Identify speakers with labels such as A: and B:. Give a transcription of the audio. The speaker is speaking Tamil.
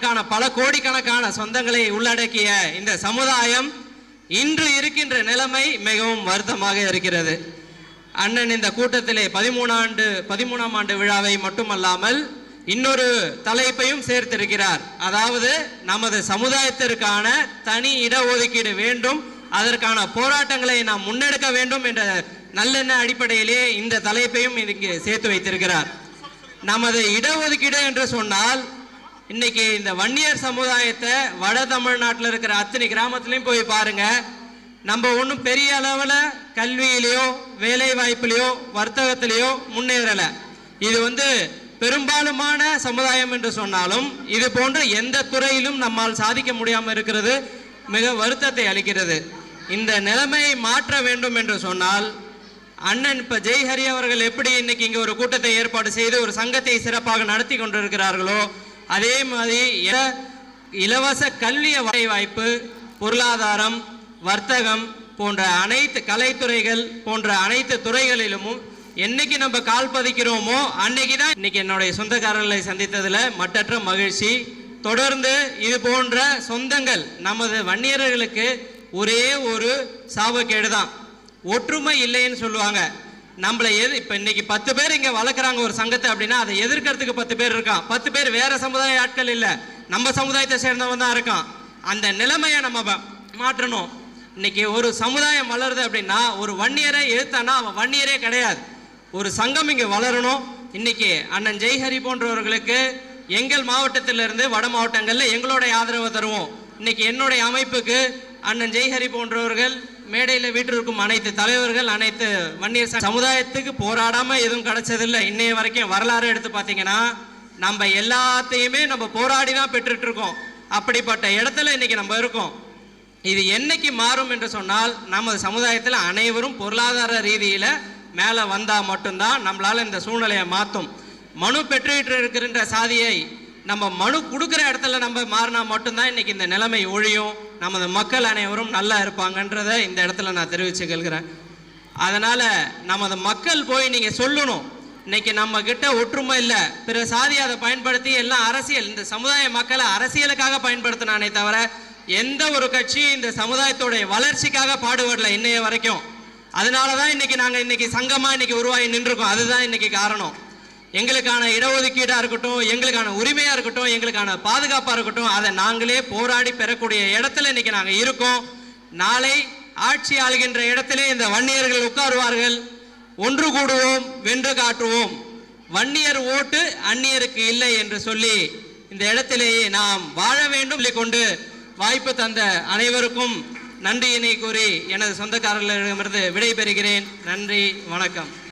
A: கோடிக்கணக்கான சொந்தங்களை உள்ளடக்கிய இந்த சமுதாயம் இன்று இருக்கின்ற நிலைமை மிகவும் வருத்தமாக இருக்கிறது. அண்ணன் இந்த கூட்டத்திலே பதிமூணாண்டு பதிமூணாம் ஆண்டு விழாவை மட்டுமல்லாமல் இன்னொரு தலைப்பையும் சேர்த்திருக்கிறார். அதாவது நமது சமுதாயத்திற்கான தனி இடஒதுக்கீடு வேண்டும் அதற்கான போராட்டங்களை நாம் முன்னெடுக்க வேண்டும் என்ற நல்லெண்ண அடிப்படையிலே இந்த தலைப்பையும் இங்கு சேர்த்து வைத்திருக்கிறார். நமது இடஒதுக்கீடு என்று சொன்னால் இன்னைக்கு இந்த வன்னியர் சமுதாயத்தை வட தமிழ்நாட்டில் இருக்கிற அத்தனை கிராமத்துலையும் போய் பாருங்க. நம்ம ஒன்றும் பெரிய அளவில் கல்வியிலையோ வேலை வாய்ப்புலையோ வர்த்தகத்திலையோ முன்னேறலை. இது வந்து பெரும்பாலுமான சமுதாயம் என்று சொன்னாலும் இது போன்ற எந்த துறையிலும் நம்மால் சாதிக்க முடியாமல் இருக்கிறது மிக வருத்தத்தை அளிக்கிறது. இந்த நிலைமையை மாற்ற வேண்டும் என்று சொன்னால் அண்ணன் இப்போ ஜெய்ஹரி அவர்கள் எப்படி இன்னைக்கு இங்கே ஒரு கூட்டத்தை ஏற்பாடு செய்து ஒரு சங்கத்தை சிறப்பாக நடத்தி கொண்டிருக்கிறார்களோ அதே மாதிரி எ- இலவச கல்வி வாய்ப்பு பொருளாதாரம் வர்த்தகம் போன்ற அனைத்து கலைத்துறைகள் போன்ற அனைத்து துறைகளிலும் என்னைக்கு நம்ம கால் பதிக்கிறோமோ அன்னைக்கு தான் இன்னைக்கு என்னுடைய சொந்தக்காரர்களை சந்தித்ததில் மட்டற்ற மகிழ்ச்சி. தொடர்ந்து இது போன்ற சொந்தங்கள் நமது வன்னியர்களுக்கு ஒரே ஒரு சாபக்கேடு தான் ஒற்றுமை இல்லைன்னு சொல்லுவாங்க. நம்மள எது இப்போ இன்னைக்கு பத்து பேர் இங்கே வளர்க்குறாங்க ஒரு சங்கத்தை அப்படின்னா அதை எதிர்க்கிறதுக்கு பத்து பேர் இருக்கான். பத்து பேர் வேற சமுதாய ஆட்கள் இல்லை. நம்ம சமுதாயத்தை சேர்ந்தவன் தான் இருக்கான். அந்த நிலைமையை நம்ம மாற்றணும். இன்னைக்கு ஒரு சமுதாயம் வளருது அப்படின்னா ஒரு வன்னியரை எழுத்தானா அவன் வன்னியரே கிடையாது. ஒரு சங்கம் இங்கே வளரணும். இன்னைக்கு அண்ணன் ஜெய்ஹரி போன்றவர்களுக்கு எங்கள் மாவட்டத்திலிருந்து வட மாவட்டங்களில் எங்களுடைய ஆதரவை தருவோம். இன்னைக்கு என்னுடைய அமைப்புக்கு அண்ணன் ஜெய்ஹரி போன்றவர்கள் மேடையில் வீட்டிற்கும் அனைத்து தலைவர்கள் அனைத்து வன்னியர் சமுதாயத்துக்கு போராடாமல் எதுவும் கிடைச்சதில்லை. இன்னைய வரைக்கும் வரலாறு எடுத்து பார்த்தீங்கன்னா நம்ம எல்லாத்தையுமே நம்ம போராடி தான் பெற்றுட்டு இருக்கோம் அப்படிப்பட்ட இடத்துல இன்னைக்கு நம்ம இருக்கோம். இது என்னைக்கு மாறும் என்று சொன்னால் நமது சமுதாயத்தில் அனைவரும் பொருளாதார ரீதியில் மேலே வந்தால் மட்டும்தான் நம்மளால் இந்த சூழ்நிலையை மாற்றும் மனு பெற்றுக்கிட்டு இருக்கின்ற சாதியை நம்ம மனு கொடுக்குற இடத்துல நம்ம மாறினா மட்டும்தான் இன்னைக்கு இந்த நிலைமை ஒழியும். நமது மக்கள் அனைவரும் நல்லா இருப்பாங்கன்றதை இந்த இடத்துல நான் தெரிவிச்சுக்கிறேன் அதனால் நமது மக்கள் போய் நீங்கள் சொல்லணும். இன்னைக்கு நம்ம கிட்ட ஒற்றுமை இல்லை. பிற சாதி அதை பயன்படுத்தி எல்லாம் அரசியல் இந்த சமுதாய மக்களை அரசியலுக்காக பயன்படுத்தினானே தவிர எந்த ஒரு கட்சியும் இந்த சமுதாயத்துடைய வளர்ச்சிக்காக பாடுபடல இன்னைய வரைக்கும். அதனால தான் இன்னைக்கு நாங்கள் இன்னைக்கு சங்கமாக இன்னைக்கு உருவாகி நின்றுருக்கோம். அதுதான் இன்னைக்கு காரணம். எங்களுக்கான இடஒதுக்கீடாக இருக்கட்டும் எங்களுக்கான உரிமையாக இருக்கட்டும் எங்களுக்கான பாதுகாப்பாக இருக்கட்டும் அதை நாங்களே போராடி பெறக்கூடிய இடத்துல இன்னைக்கு நாங்கள் இருக்கோம். நாளை ஆட்சி ஆளுகின்ற இடத்திலே இந்த வன்னியர்கள் உட்காருவார்கள். ஒன்று கூடுவோம் வென்று காட்டுவோம். வன்னியர் ஓட்டு அந்நியருக்கு இல்லை என்று சொல்லி இந்த இடத்திலேயே நாம் வாழ வேண்டும் சொல்லிக் கொண்டு வாய்ப்பு தந்த அனைவருக்கும் நன்றியினை கூறி எனது சொந்தக்காரர்களிடமிருந்து விடைபெறுகிறேன். நன்றி வணக்கம்.